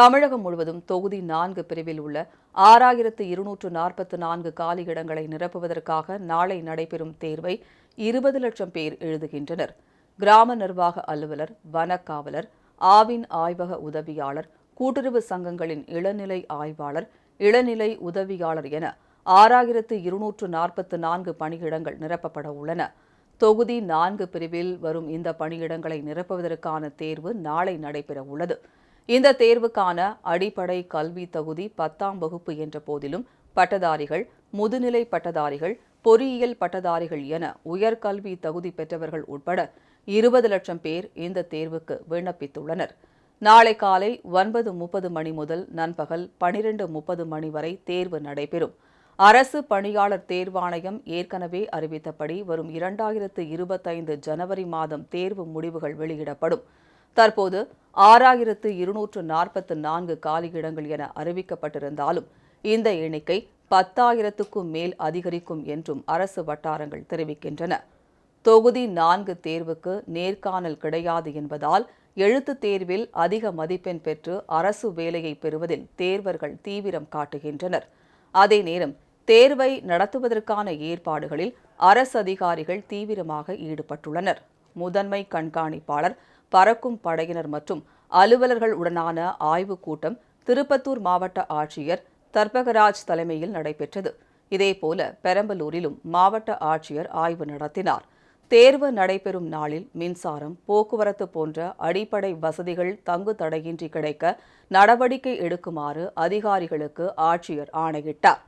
தமிழகம் முழுவதும் தொகுதி நான்கு பிரிவில் உள்ள ஆறாயிரத்து இருநூற்று நாற்பத்து நான்கு காலி இடங்களை நிரப்புவதற்காக நாளை நடைபெறும் தேர்வை இருபது லட்சம் பேர் எழுதுகின்றனர். கிராம நிர்வாக அலுவலர் வனக்காவலர் ஆவின் ஆய்வக உதவியாளர் கூட்டுறவு சங்கங்களின் இளநிலை ஆய்வாளர் இளநிலை உதவியாளர் என ஆறாயிரத்து இருநூற்று நாற்பத்து நான்கு பணியிடங்கள் நிரப்பப்பட உள்ளன. தொகுதி நான்கு பிரிவில் வரும் இந்த பணியிடங்களை நிரப்புவதற்கான தேர்வு நாளை நடைபெற உள்ளது. இந்த தேர்வுக்கான அடிப்படை கல்வி தகுதி பத்தாம் வகுப்பு என்ற போதிலும் பட்டதாரிகள் முதுநிலை பட்டதாரிகள் பொறியியல் பட்டதாரிகள் என உயர்கல்வி தகுதி பெற்றவர்கள் உட்பட இருபது லட்சம் பேர் இந்த தேர்வுக்கு விண்ணப்பித்துள்ளனர். நாளை காலை ஒன்பது முப்பது மணி முதல் நண்பகல் பனிரெண்டு முப்பது மணி வரை தேர்வு நடைபெறும். அரசு பணியாளர் தேர்வாணையம் ஏற்கனவே அறிவித்தபடி வரும் இரண்டாயிரத்து இருபத்தைந்து ஜனவரி மாதம் தேர்வு முடிவுகள் வெளியிடப்படும். தற்போது ஆறாயிரத்து இருநூற்று நாற்பத்து நான்கு காலியிடங்கள் என அறிவிக்கப்பட்டிருந்தாலும் இந்த எண்ணிக்கை பத்தாயிரத்துக்கும் மேல் அதிகரிக்கும் என்றும் அரசு வட்டாரங்கள் தெரிவிக்கின்றன. தொகுதி நான்கு தேர்வுக்கு நேர்காணல் கிடையாது என்பதால் எழுத்துத் தேர்வில் அதிக மதிப்பெண் பெற்று அரசு வேலையை பெறுவதில் தேர்வர்கள் தீவிரம் காட்டுகின்றனர். அதே நேரம் தேர்வை நடத்துவதற்கான ஏற்பாடுகளில் அரசு அதிகாரிகள் தீவிரமாக ஈடுபட்டுள்ளனர். முதன்மை கண்காணிப்பாளர் பறக்கும் படையினர் மற்றும் அலுவலர்கள் உடனான ஆய்வுக் கூட்டம் திருப்பத்தூர் மாவட்ட ஆட்சியர் தர்பகராஜ் தலைமையில் நடைபெற்றது. இதேபோல பெரம்பலூரிலும் மாவட்ட ஆட்சியர் ஆய்வு நடத்தினார். தேர்வு நடைபெறும் நாளில் மின்சாரம் போக்குவரத்து போன்ற அடிப்படை வசதிகள் தங்கு தடையின்றி கிடைக்க நடவடிக்கை எடுக்குமாறு அதிகாரிகளுக்கு ஆட்சியர் ஆணையிட்டார்.